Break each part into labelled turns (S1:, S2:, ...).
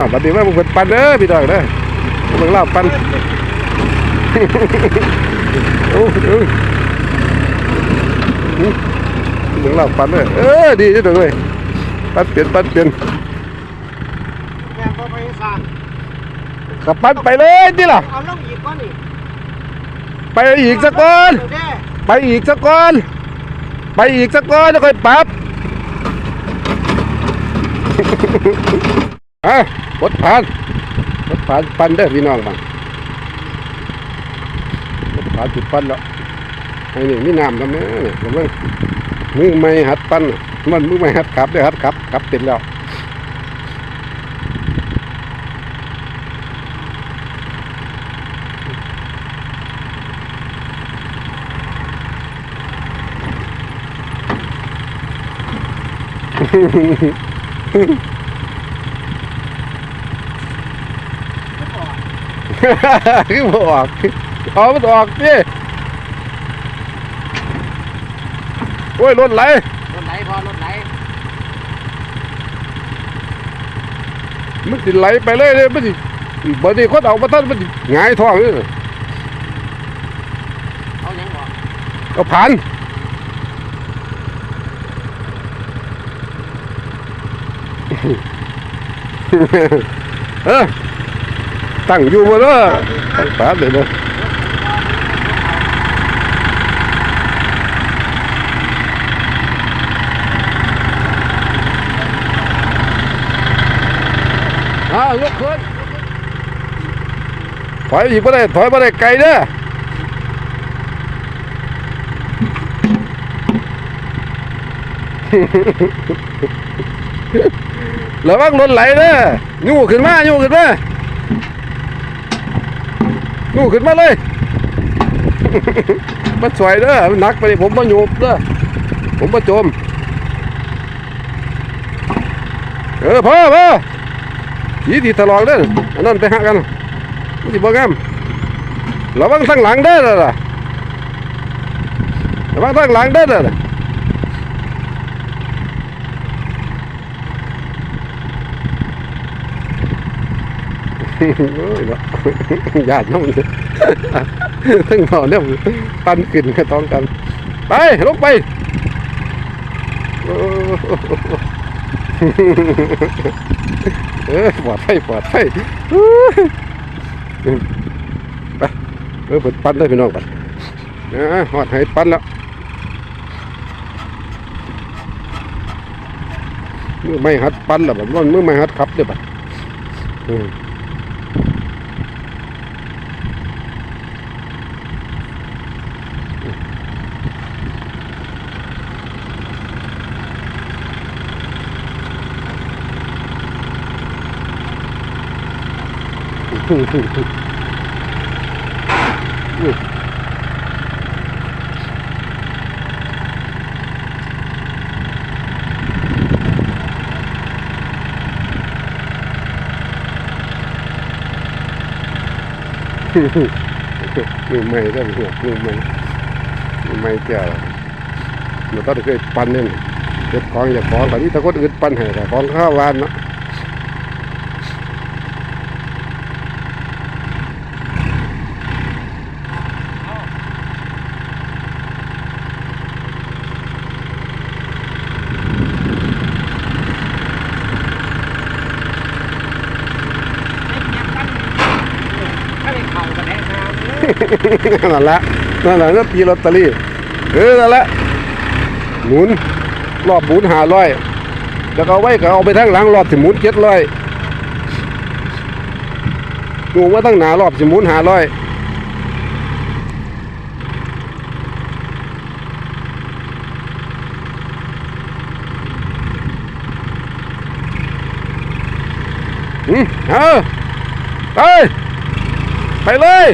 S1: อะบัดนี้ว่ามึงเป็นปันเด้อพี่ดอกเด้อมึงเล่าปันโอ้เออมึงเล่าปันเด้อเออดีจังเลยปันเปลี่ยนปันเปลี่ยน
S2: แม่ก็ไปสร้าง
S1: ขับปันไปเลยนี่ล่ะ
S2: เอาลงอีกก้อนนี่
S1: ไปอีกสักก้อน
S2: เด้
S1: ไปอีกสักก้อนไปอีกสักก้อนแล้วค่อยปรับอะ บดผ่านบดผ่านปันเด้พี่น้องบ้างบดผ่านจุดปันแล้วไอ้นี่มีน้ำทำไมเนี่ยเดี๋ยวมึงมือไม่หัดปันน่ะมันมือไม่หัดขับได้อหัดขับขับเต็มแล้ว คือบ่ออกเอามันออกดิโอ้ยรถไหล
S2: รถไหลพอรถไหล
S1: มันสิไหลไปเลยเลยมันสิบางทีคนเอามาท่านมันสิหงายท้องเลย
S2: เอายังบ่
S1: เอาผ่านเออ ตั้งอยู่บ่เด้อตั้งปาดเลยเด้ออ้าวยกขึ้นถอยอีกบ่ได้ถอยบ่ได้ไกลเด้อระวังรถไหลเด้อยูขึ้นมายูขึ้นมา ยูขึ้นมาเลย มันสวยเด้อมันหนักไปดิผมมาโยบเด้อผมมาจม เออพ่อพ่อยีที่ทะลองเด้ออันนั้นไปหากันมันสิบ่งามระวังทางหลังเด้อล่ะระวังทางหลังเด้อล่ะ โอ้ยเนาะ ญาติน้องทั้งหมอเนี่ยปันขึ้นก็ต้องกัน ไปลงไปเออปลอดภัยปลอดภัยไปเออเปิดปั้นเลยพี่น้องไปนะหอดให้ปั้นแล้วมือไม่หัดปั้นแล้วแบบว่ามือไม่หัดขับเด้อปะอืม มือใหม่ได้หัวมือใหม่มือใหม่แก่มันต้องเคยปั้นเนี่ยเก็บของอย่าของแบบนี้ถ้าคนอื่นปั้นให้แต่ของข้าววานเนาะ นั่นแหละนั่นแหละนั่นปีลอตเตอรี่เออนั่นแหละหมุนรอบหมุนหาร้อยแล้วก็เอาไว้ก็เอาไปทั้งหลังรอบสิหมุนเจ็ดร้อยดูว่าตั้งหนารอบสิหมุนหาร้อยอืมเอาไปไปเลย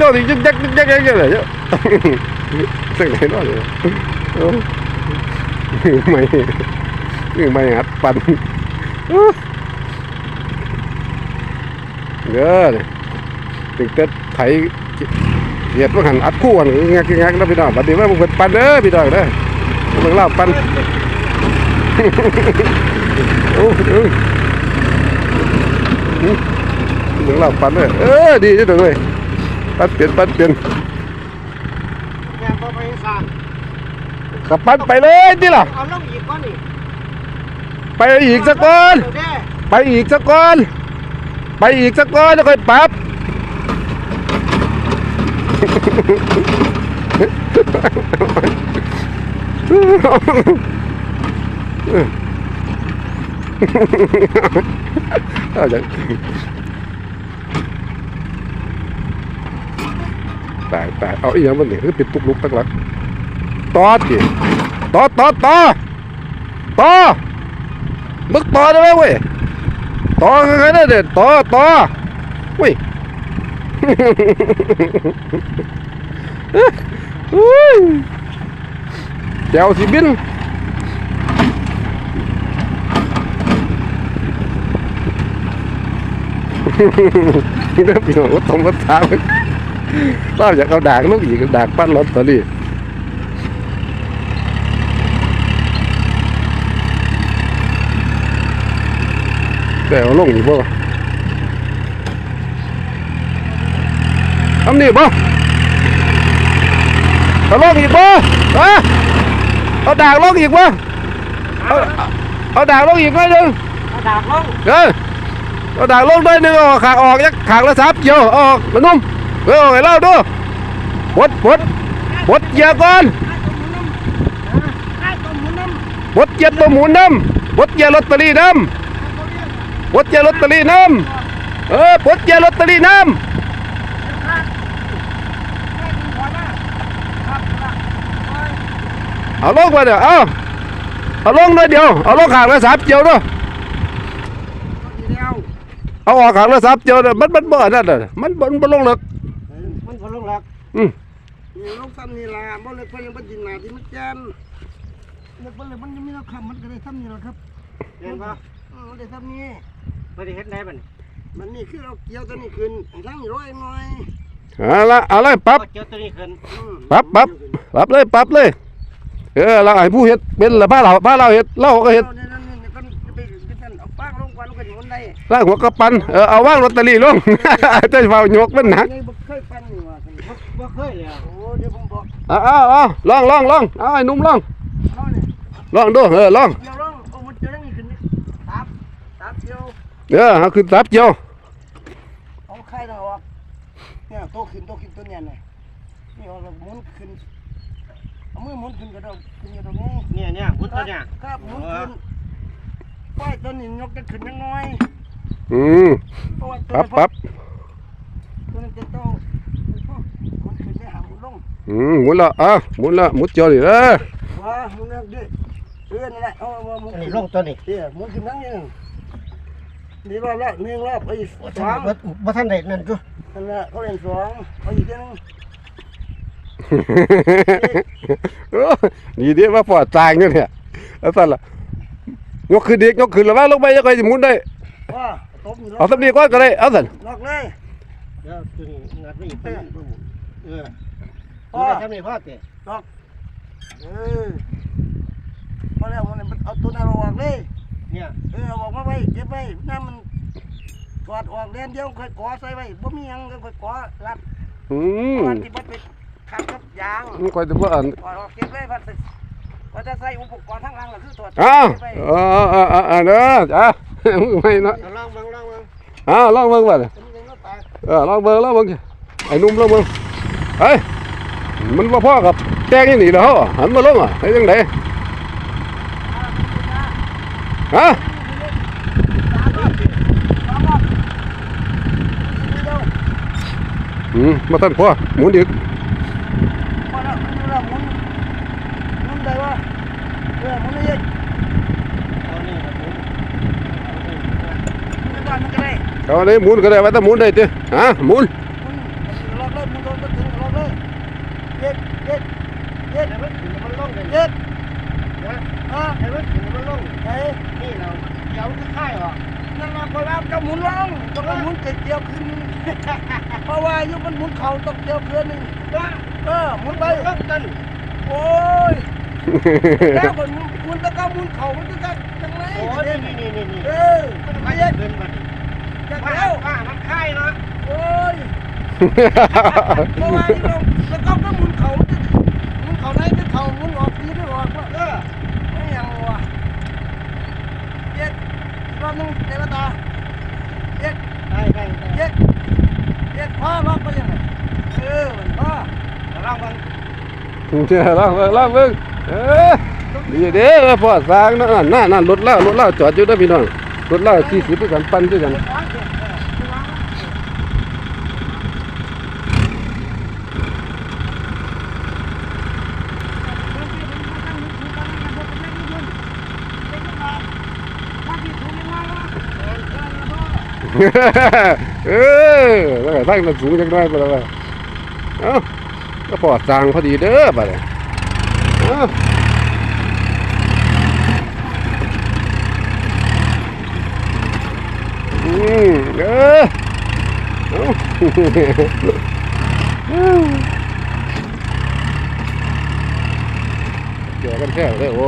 S1: เจ้าที่ยึกยักยึกยักยักยักเลยเจ้าสิ่งไหนเนาะเนี่ยไม่ไม่หัดปั่นเด้อเนี่ยถึงจะไถเหยียดว่าหันอัดคู่กันงักงักแล้วพี่น้องบัดนี้ว่ามึงเป็นปั่นเด้อพี่น้องเด้อมึงเล่าปั่นโอ้เออถึงเราปันเลยเออดีจังเลย ปันเปลี่ยนปันเปลี่ยน
S2: แม่นบ่ไปสร้าง
S1: ขับปันไปเลยนี่ล่ะ
S2: เอาลงอีกก้อนนี่
S1: ไปอีกสักก้อน
S2: เดี๋ยวเด้
S1: ไปอีกสักก้อน ไปอีกสักก้อนแล้วค่อยปรับ เอาจัง ตายตายเอาอีกอย่างมันเนี่ยคือปิดตุกลุกตั้งหลักต่อดิต่อต่อต่อต่อมึกต่อได้ไหมเว้ยต่อกันได้เด็ดต่อต่อเว้ยอุ้ยเจ้าสิบินนี่นะพี่น้องว่าตรงมาถาม เราอยากเอาด่างลูกอีกด่างปั้นรถตอรี่แต่เอาลงอีกบ่ทำนี่บ่เอาลงอีกบ่ฮะเอาด่างลงอีกบ่เอาเอาด่างลงอีกหน่อยหนึง
S2: เอาดาบลง
S1: เออเอาด่างลงด้วยหนึงเอาขางออกยักขางละสามเกี่ยวเอาออกมานุ่ม เออเอาให้เล่าดูปลดปลดปลดเหยียบก่อนปลดเหยียบตัวหมุนน้ำปลดเหยียบลอตเตอรี่น้ำปลดเหยียบลอตเตอรี่น้ำเออปลดเหยียบลอตเตอรี่น้ำเอาลงมาเดี๋ยวเอาเอาลงหน่อยเดียว เอาลงขางละสามเกี่ยวด้วย
S2: เดียว
S1: เอาออกขางละสามเกี่ยวน่ะมันมันบ่อนนั่นน่ะมันบ่มันบ่ลงหรอก
S2: มันบ่ลงหลัก
S1: อืม
S2: นี่ลงซ้ำนี่ล่ะบ่เลยเพิ่นยังบ่ดินหน้าที่มันแจ่มเล็กบ่เลยมันยังมีน้ำคำมันก็ได้ซ้ำนี่แหละครับเห็นป่ะมันได้ซ้ำนี่บ่ได้เฮ็ดได้บัดนี้มันนี่คือเราเกี่ยวตัวนี้ขึ้นให้ทั้งร้อยหน่อย
S1: เอาละเอาเลยปรับ
S2: เกี่ยวตัวนี้ขึ้น
S1: ปรับปรับปรับเลยปรับเลย เออเราให้ผู้เฮ็ดเป็นละผ้าเราผ้าเราเฮ็ดเราก็เฮ็ด
S2: นี่นั่นนี่ก็ไปไปนั่นเอาปากลงก่อนแล้วก็อยู่บนใด
S1: ล่างหัวกระปันเออเอาว่างลอตเตอรี่ลงจะเฝ้ายกมันหนัก
S2: บ่เคยปันนี่ว่าบ่เคยเลยโอ้เดี๋ยวผมบ อก
S1: เอาเอาเอาลองลองลองเอาไอ้หนุ่มลอง
S2: เขาเนี่ย
S1: ลองดูเออลอง
S2: เดี๋ยวลองเอามันเจอนี่ขึ้นนี่ตับตับเดียว
S1: เออเอาขึ้นตับเจียว
S2: เอาไข่น่ะออกเนี่ยโตขึ้นโตขึ้นตัวเนี่ยน่ะนี่เอาหมุนขึ้นเอามือหมุนขึ้นก็ได้ขึ้นอยู่ตรงนี้
S3: เนี่ยเนี่ยพุทธเนี่ย
S2: ครับหมุนขึ้นป้ายตัวนี้ยกจะขึ้นยังน้อย
S1: อืม
S2: เพราะว่าตัว
S1: ปรับ
S2: นี้
S1: ปรับ
S2: ตัวนี้จะโตหมุนขึ้นได้หาหมุน ลง
S1: อืมหมุนละอะหมุนละหมุนเจียวดิเออ
S2: ว้าหมุนนั่นดิเออนั่นแหละเอาเอาหมุน
S3: อัน
S2: ขึ้
S3: นี้
S2: น
S3: ลงตัวนี้
S2: เดี๋ยวหมุนขึ้นนั่งอยังนี่รอบละหนึ่งรอบไปอีกส
S3: ท่า
S2: อนง
S3: บ่บ่ท่านได้นั่นก็
S2: นั่นแหละเขาเล่นสองเอาอีกเรื่อง
S1: โอ้ดีดีว่าปอดจางอยู่เนี่ยเอาสั่นล่ะยกขึ้นเด็กยกขึ้นแล้วว่าลงไปยังไงจะหมุนได้
S2: ว่าตบนี่
S1: เอาสำนีก้อนก็ได้เอาสั่น
S2: ล็อกเลย
S3: เดี๋ยวตัวนี้งัดไว้อีกตัวนี้เออ
S2: พ่อ
S3: พ่อ ทำนี่พ่อเตะ
S2: ล็อกเออพอแล้วมันเอาตัวนั้นออกเลย
S3: เนี่ย
S2: เออเอาออกมาไว้เก็บไว้น้ำมันกอดออกเรียนเดียวค่อยกอใส่ไว้บ่มีหยังก็ค่อยกอรัด
S1: อืม
S2: ก่อนที่มันไปขัดกับยาง
S1: มันคอยจะว่าอัน
S2: กอดออกเก็บไว้พัดก็จะใส่อุปกรณ์ทั้งหลังก็คือตัว
S1: อ้าว
S2: เก็บไว้
S1: เออเออเออเออเด้อจ้ามึงไม่เนาะ
S3: เอาลองเบิ่งลองเบิ่ง
S1: อ้าวลองเบิ่งบ่เนี่ย
S2: ตัวนี้ยังไม่ตาย
S1: เออลองเบิ่งลองเบิ่งไอ้หนุ่มลองเบิ่งเฮ้ย มันบ่พอกับแจ้งนี่นี่แล้วหันมาลงอะเฮ็ดจังไดฮะอืมมาทันพอหมุนอีก
S2: พอแล้วมันดูแล้วหมุนหมุนได้ว่าเออหมุนได้ยัง
S3: เอานี่ครับผม
S2: หมุนได้บ้านมันก็ได้
S1: เอาได้หมุนก็ได้ว่าแต่หมุนได้ติฮะหมุน
S2: หมุนรอบเลยหมุนโดนก็ถึงรอบเลยเย็ดเย็ดเย็ด
S3: เดี๋ยวมันถึงมันลงกัน
S2: เย็ด
S3: นะ
S2: ฮะ
S3: เดี๋ยวมันถึงมันลง
S2: เฮ้ย
S3: นี่เราเดี๋ยวคือค่ายออก
S2: นั่นมาพอแล้วก็หมุนลงต้องหมุนเจ็ดเดียวขึ้นเพราะว่าอยู่มันหมุนเข่าต้องเดียวขึ้นนึงเออหมุนไป
S3: ลงกัน
S2: โอ้ยแล้วคนหมุนตะก้าหมุนเข่ามันจะจังจังไร
S3: โอ้นี่นี่นี่นี่นี่
S2: เออ
S3: มัน
S2: ไป
S3: ไป
S2: เย็ด
S3: เดินมา
S2: จัง
S3: ว่า
S2: ไรเนาะโอ้ย เพราะว่าที่เราแล้วก็ก็มุนเขามุนเขาไหนที่เขามุนออกทีที่ออกว่าเออไม่ยังวะเย็ดรอบนึงเทวตาเย็ด
S3: ได้ได้
S2: เย็ดเย็ดพ่อรอบไปยังไงเออมันพ่อ
S3: ลองกัน
S1: เจ้าล่างเบิ่งล่างเบิ่งเออดีเด้อพ่อสร้างนั่นนั่นนั่นรถเล่ารถเล่าจอดอยู่ด้อพี่น้องรถเล่าสี่สิบด้วยกันปั่นด้วยกัน เออแล้วก็ตั้งมันสูงจังได้ปะล่ะวเอ้าก็พอสร้างพอดีเด้อบัดนี้เอ้าอืมเออเอ้าแจกันแค่เลยโอ้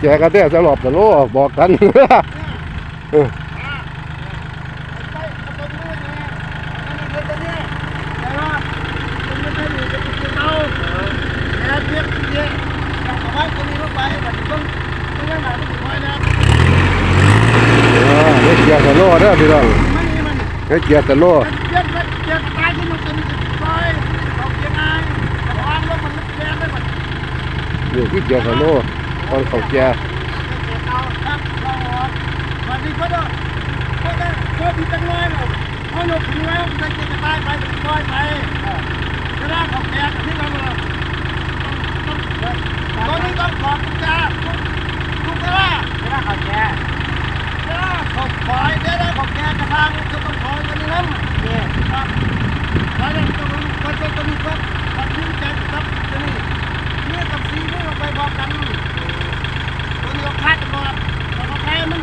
S1: แจกันแค่สลบสโลบอกกัน เออให้เกียร์สโลเด้อพี่น้อง ให้เกียร์สโลนี่คือเกียร์สโลตอนเขาเกียร์
S2: วันนี้ก็ได้ก็ได้ก็พี่จังเลยเขาหนุกถึงแล้วจะจะตายไปจะลอยไปจะได้ของแกที่เราตอนนี้ต้องขอบคุณจ้าทุกท่าจะได้ของแกจะได้ ของคอยจะได้ของแกกระทางจะต้องคอยกันนี่นั่นนี่ครับแล้วเนี่ยตัวนี้ตัวตัวตัวนี้ก็ตัดสินใจครับตัวนี้นี่กับซีนี่เราไปบอกกันตัวนี้เราคาดกันเราแพ้มัน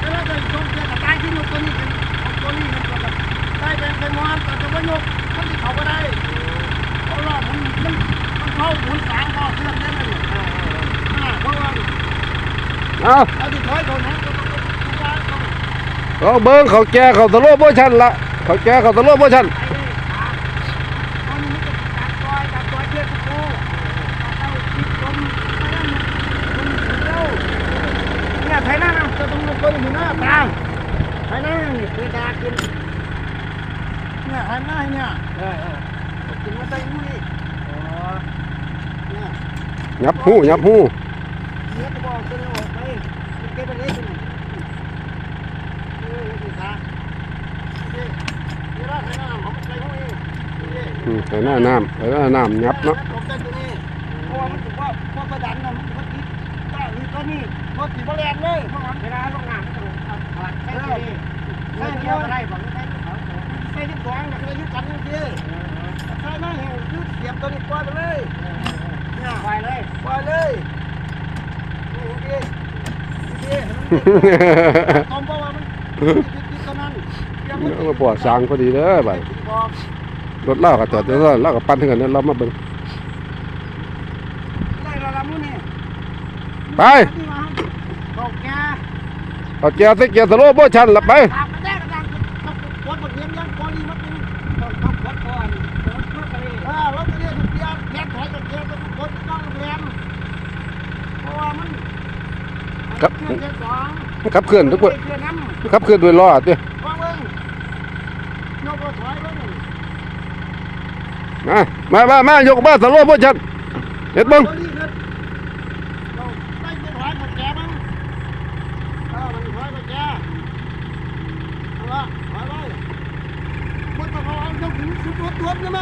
S2: แล้วก็ชมเจ้าตายที่นกตัวนี้เป็นของตัวนี้มันก็แบบได้เป็นเป็นมอนแต่จะว่านกมันที่เขาก็ได้เพราะว่ามันมันมันเข้าหมุนสามพอเครื่องได้เลยอ่าเพราะว่า
S1: เอา
S2: เอาที่ถอยโดนนะก็ต้องต้องวางต้อง
S1: เอาเบิ้งเขาแก่เขาสโลโมชั่นละเขาแก่เขาสโลโมชั่น
S2: ไปเลยอ่าตอนนี้มันจะตัดซอยตัดซอยเชือกตะโกตัดเอาติดลมไปนั่นมันเร็วเนี่ยไทยหน้าจะต้องลงตัวอยู่หน้าตาไทยหน้านี่คือดากินเนี่ยไทยหน้าเนี่ย
S3: เออเออ
S2: ถึงมาใส่หูนี่อ๋อเนี่ย
S1: ยับหูยับหู
S2: เนื้อตะบอกตัวนี้ออกไปเก็บไปเลยตัวนี้เออนี่ตาเฮ้ยนี่ราดให้น้ำเขาใส่หูนี่นี่
S1: อืมใส่หน้าน้ำใส่หน้าน้ำยับเนาะ
S2: ใส่ตัวนี้เพราะว่ามันถือว่าพวกกระดันนะมันมันติดต้าหรือตัวนี้รถติดบแรงเลยเพราะว่า
S3: เวลาลงน้ำมันต้องเอาถอดใส่ตัวนี้ใส่เดียวก็ได้บอกใส่
S2: ใส่ที่สองกับใส่ที่กันนี่สิใส่หน้าแห้งคือเสียบตัวนี้ปล่อยไปเลยเนี่ย
S3: เลย
S2: ปล่อยเลยนี่ดีดีตอมเพราะว่ามันติดติดตัวนั้น เสียบมัน
S1: เอามาปอดสร้างพอดีเด้อบัด
S2: บอก
S1: รถเล่าก็จอดเดี๋ยวเล่าก็ปั่นถึงกันเดี๋ยวเรามาเบิ่ง
S2: ได้ระดับนู้นนี่
S1: ไป
S2: ตกแก
S1: เขาแก่ใส่เกียร์สโลโมชั่นละไป
S2: ตามไปได้กระดังต้องกดบทเรียนยังกอลีมันเป็นต้องต้องกดก่อนกดกดไปเออรถเรียนเรียนเรียนถอยกับเรียนต้องกดต้องเรียนเพราะว่ามันเรียนสอง
S1: ขับเคลื่อนทุกคน
S2: เรียนน้ำ
S1: ขับเคลื่อนด้วยล้อเด้อ
S2: ว่างเบิ้งยกรถถอยเบิ้ง
S1: มา มามามายกมาสโลโมชั่นเฮ็ดเบิ่ง
S2: เราได้ไปถอยกับแกบ้างเออมันถอยกับแกเอาละถอยไปมันต้องเอายกถึงสุดตัวตัวใช่ไหม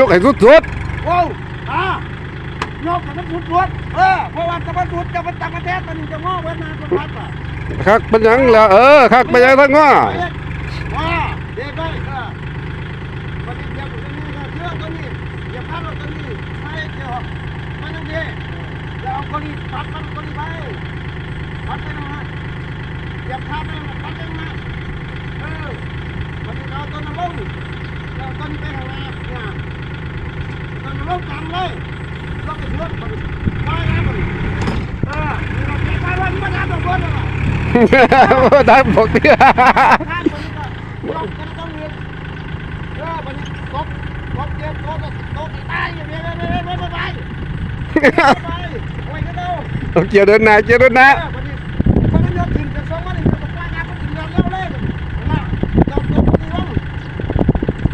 S1: ยกให้สุด
S2: โอ้อ่ายกกับมันสุดตัวเออเพราะว่าจะมาสุดจะมาจับมาแทนตอนนี้จะง้อเว้นมาตัวพัดป่ะ
S1: ๆคักเป็นยังแล้วเออคักไปยังทั้งง้อ
S2: ว้าเด็กไปเออวันนี้เดี๋ยวตัวนี้เชื่อตัวนี้อย่าพลาดตัวนี้ไม่เกี่ยวมันยังดี อย่าเอาคนนี้ปัดมันคนนี้ไปปัดไปนะอย่าพลาดนะปัดไปนะเออวันนี้เราตัวนั้นลงเราตัวนี้ไปข้างหน้า เนี่ยตัวนั้นลงกลางเลยลงไปเชื่อมันไปนะมันเออเราแก้ไปวันมันจะโดนเลย
S1: ได้บอกเด้อ
S2: ข้ามคนนี้ก็ลงกันต้องรถเจ็บรถตกตายอย่างเงี้ยไปไปไปไปไปโอ้ยก็เด้อ
S1: เอาเกียร์เดินหน้าเกียร์เดินหน้า
S2: วันนี้คนมันยกถิ่นจะสองวันนี้จะปล่อยงานคนถิ่นเร็วเลยนะเราตัวคนที่ว่าง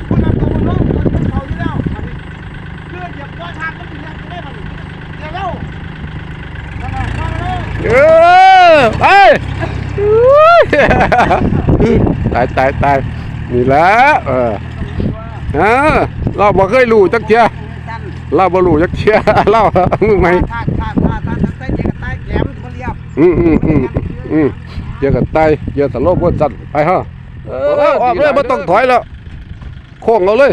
S2: คนนั้นตัวมันว่างตัวมันเขาอยู่แล้ววันนี้เพื่อจะปล่อยทางคนถิ่นได้วันนี้เร็วนั่นแหละมาเลย
S1: เออไปอุ้ยตายตายตายนี่แหละเออฮะเราบ่เคยรู้จักเทียเราบ่รู้จักเทียเรามึงไหม อืมอืมอืมอืมเยอกันตเยเจอสโลบวนจัดไปฮะเออออกเลย
S2: ไม่ต้องถอยแล้วโค้งเราเลย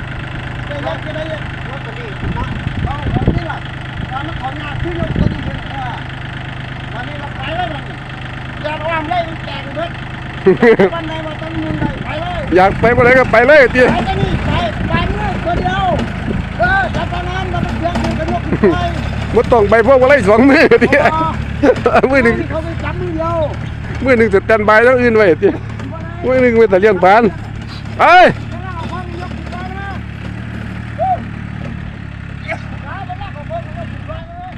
S2: อยากไป
S1: บ่ได้ก็ไปเลยติ
S2: ไปจะนี่ไปไปเลยตัวเดียวเออจัดการงานเราต้องเสียงกันยกไป
S1: บ่ต้องไปพวกบ่ไล่สองมือติมือหนึง
S2: เขาไปจับมือเดียว
S1: มือหนึงสแตนบายแล้วอื่นไว้ติมือหนึงไปแต่เลี้ยงปานไป
S2: แล้วเอาความยกไปนะขาไปแล้วของผมก็ถึงไปเลย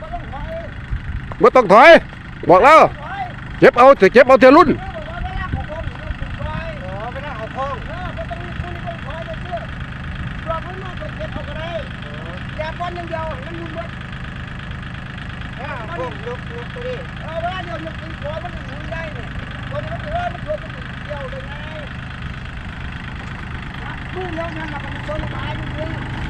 S2: ก็ต้องถอย
S1: บ่ต้องถอย บอกแล้วเก็บเอาจะเก็บเอาเทรุ่น
S2: เออบอกว่าเองผมถึงไปอ๋อไปนั่งเอาทองเออก็ต้องมีคุณต้องถอยไปเชื่อรอพื้นมาก็เก็บเอาก็ได้อย่าป้อนอย่างเดียวมันมุนหมดพวกยกยกตัวนี้เออว่าเดี๋ยวยกตีหัวมันหมุนได้เนี่ยตัวนี้มันจะว่ามันตัวมันเกี่ยวเลยไงมือเดียวนั่นมันตัวมันตายมันเลยถ้าเราเป็นคนไปมันจะตกก่อน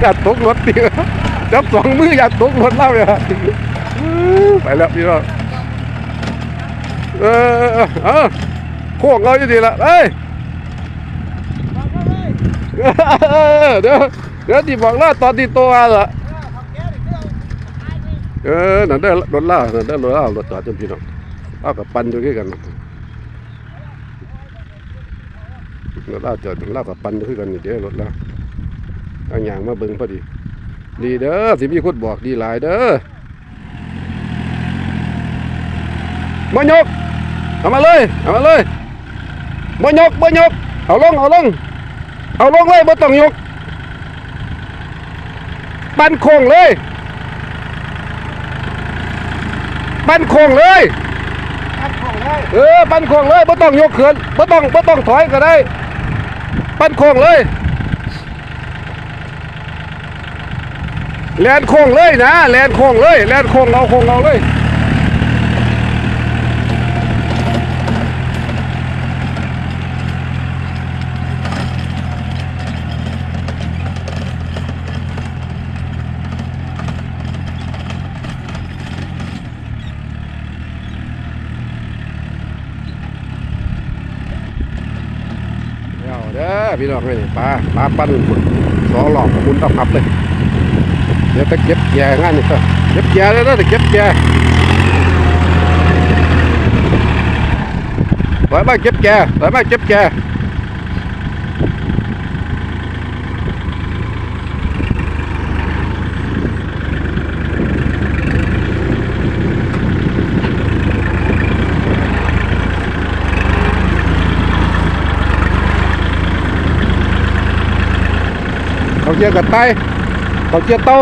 S1: อย่าตกรถติจับสองมืออย่าตกรถเล่าเลยไปแล้วพี่น้องเออเออโค้งเราอยู่ดีละเอ้ย
S2: เดี๋
S1: ยวเดี๋ยวที่บอกล้วตอนที่ตอะเหรอ
S2: เออขับแก้ดิเที่ยวตายไป
S1: เออนั่นได้รถล่านั่นได้รถล่ารถจอดจนพี่น้องเอากับปันอยู่ด้วยกันนะ รถล่าจอดล่ากับปันอยู่ด้วยกันนี่เด้อรถล่าเอาอย่างมาเบิ่งพอดี ดีเด้อสิมีคนบอกดีหลายเด้อมายกเอามาเลยเอามาเลยมายกมายกเอาลงเอาลงเอาลงเลยบ่ต้องยก ปั้นโค้งเลย ปั้นโค้งเลย
S2: ขับของเลย
S1: เออปั้นโค้งเลยไม่ต้องยกเขินไม่ต้องไม่ต้องถอยก็ได้ ปั้นโค้งเลยแลนโค้งเลยนะแลนโค้งเลยแลนโค้งเอาโค้งเอาเลย เอาเด้อ พี่น้องเลยปลาปลาปั้นสอหลอกคุณต้องพับเลย เดี๋ยวไปเก็บแย่งานนี่ก็เก็บแย่แล้วนะเก็บแย่ถอยมาเก็บแก่ถอยมาเก็บแก่ เขาเจียกับไตเขาเจียเต้า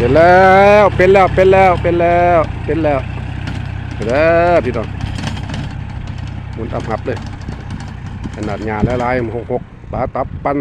S1: เป็นแล้ว เป็นแล้วเป็นแล้วเป็นแล้วเป็นแล้วเป็นแล้วพี่น้องหมุนอับหับเลย ขนาดงานละลายหกหกปลาตับปัน